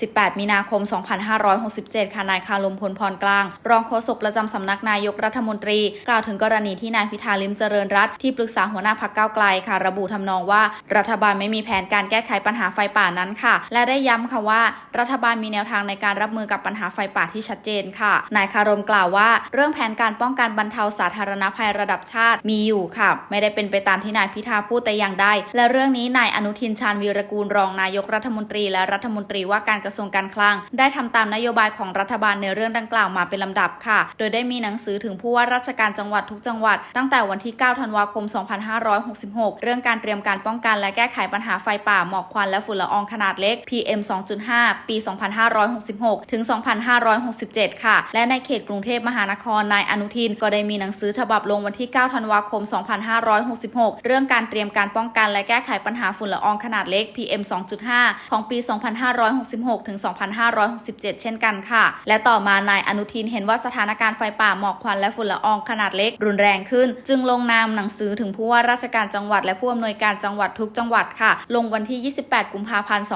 18 มีนาคม 2567 ค่ะนายคารมพลพรกลาง รองโฆษกประจำสำนักนายกรัฐมนตรี กล่าวถึงกรณีที่นายพิธาลิมเจริญรัตที่ปรึกษาหัวหน้าพักเก้าไกลค่ะ ระบุทำนองว่า รัฐบาลไม่มีแผนการแก้ไขปัญหาไฟป่านั้นค่ะ และได้ย้ำค่ะว่า รัฐบาลมีแนวทางในการรับมือกับปัญหาไฟป่าที่ชัดเจนค่ะ นายคารมกล่าวว่า เรื่องแผนการป้องกันบรรเทาสาธารณภัยระดับชาติมีอยู่ค่ะ ไม่ได้เป็นไปตามที่นายพิธาพูดแต่อย่างใดและเรื่องนี้นายอนุทินชาญวีรกูลรองนายกรัฐมนตรี และรัฐมนตรีว่าการกระทรวงการคลัง ได้ทำตามนโยบายของรัฐบาลในเรื่องดังกล่าวมาเป็นลำดับค่ะ โดยได้มีหนังสือถึงผู้ว่าราชการจังหวัดทุกจังหวัด ตั้งแต่วันที่ 9 ธันวาคม 2566 เรื่องการเตรียมการป้องกันและแก้ไขปัญหาไฟป่าหมอกควันและฝุ่นละอองขนาดเล็ก PM 2.5 ปี 2566 ถึง 2567 ค่ะ และในเขตกรุงเทพมหานคร นายอนุทิน ก็ได้มีหนังสือฉบับลงวันที่ 9 ธันวาคม 2566 เรื่องการเตรียมการป้องกันและแก้ไขปัญหาฝุ่นละอองขนาดเล็ก PM 2.5 ของปี 2566ถึง 2567 เช่นกันค่ะ และต่อมานายอนุทินเห็นว่าสถานการณ์ไฟป่าหมอกควันและฝุ่นละอองขนาดเล็ก รุนแรงขึ้น จึงลงนามหนังสือถึงผู้ว่าราชการจังหวัดและผู้อำนวยการจังหวัดทุกจังหวัดค่ะ ลงวันที่ 28 กุมภาพันธ์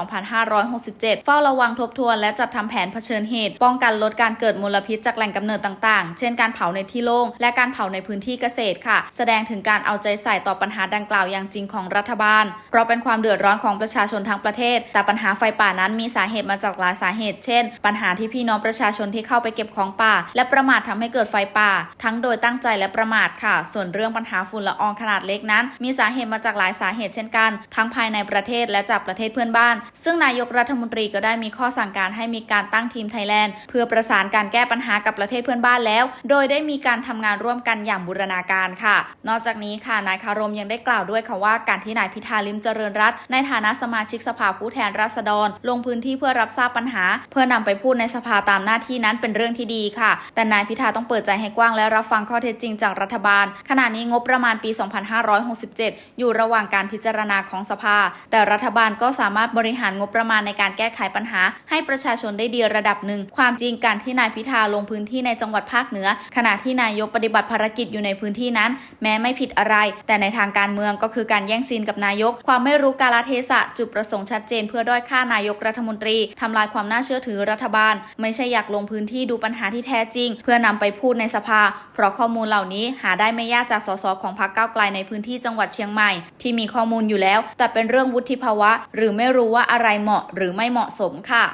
2567 เฝ้าระวังทบทวนและจัดทำแผนเผชิญเหตุ ป้องกันลดการเกิดมลพิษจากแหล่งกำเนิดต่างๆ เช่นการเผาในที่โล่งและการเผาในพื้นที่เกษตรค่ะ แสดงถึงการเอาใจใส่ต่อปัญหาดังกล่าวอย่างจริงของรัฐบาล เพราะเป็นความเดือดร้อนของประชาชนทั้งประเทศ แต่ปัญหาไฟป่านั้นมีสาเหตุมาจากหลายสาเหตุ เช่น ปัญหาที่พี่น้องประชาชนที่เข้าไปเก็บของป่า และประมาททำให้เกิดไฟป่า ทั้งโดยตั้งใจและประมาทค่ะ ส่วนเรื่องปัญหาฝุ่นละอองขนาดเล็กนั้น มีสาเหตุมาจากหลายสาเหตุเช่นกัน ทั้งภายในประเทศและจากประเทศเพื่อนบ้าน ซึ่งนายกรัฐมนตรีก็ได้มีข้อสั่งการให้มีการตั้งทีมไทยแลนด์เพื่อประสานการแก้ปัญหากับประเทศเพื่อนบ้านแล้ว โดยได้มีการทำงานร่วมกันอย่างบูรณาการค่ะ นอกจากนี้ค่ะนายคารมยังได้กล่าวด้วยค่ะว่าการที่นายพิธาลิมเจริญรัตในฐานะสมาชิกสภาผู้แทนราษฎร ลงพื้นที่เพื่อรับทราบปัญหา เพื่อนำไปพูดในสภาตามหน้าที่นั้นเป็นเรื่องที่ดีค่ะ แต่นายพิธาต้องเปิดใจให้กว้างและรับฟังข้อเท็จจริงจากรัฐบาล ขณะนี้งบประมาณปี 2567 อยู่ระหว่างการพิจารณาของสภา แต่รัฐบาลก็สามารถบริหารงบประมาณในการแก้ไขปัญหา ให้ประชาชนได้ดีระดับหนึ่ง ความจริงการที่นายพิธาลงพื้นที่ในจังหวัดภาคเหนือ ขณะที่นายกปฏิบัติภารกิจอยู่ในพื้นที่นั้น แม้ไม่ผิดอะไร แต่ในทางการเมืองก็คือการแย่งซีนกับนายก ความไม่รู้กาลเทศะจุดประสงค์ชัดเจน เพื่อด้อยค่านายกรัฐมนตรีทำลายความน่าเชื่อถือรัฐบาล ไม่ใช่อยากลงพื้นที่ดูปัญหาที่แท้จริง เพื่อนำไปพูดในสภา เพราะข้อมูลเหล่านี้หาได้ไม่ยากจากสสของพรรคก้าวไกลในพื้นที่จังหวัดเชียงใหม่ ที่มีข้อมูลอยู่แล้ว แต่เป็นเรื่องวุฒิภาวะ หรือไม่รู้ว่าอะไรเหมาะหรือไม่เหมาะสมค่ะ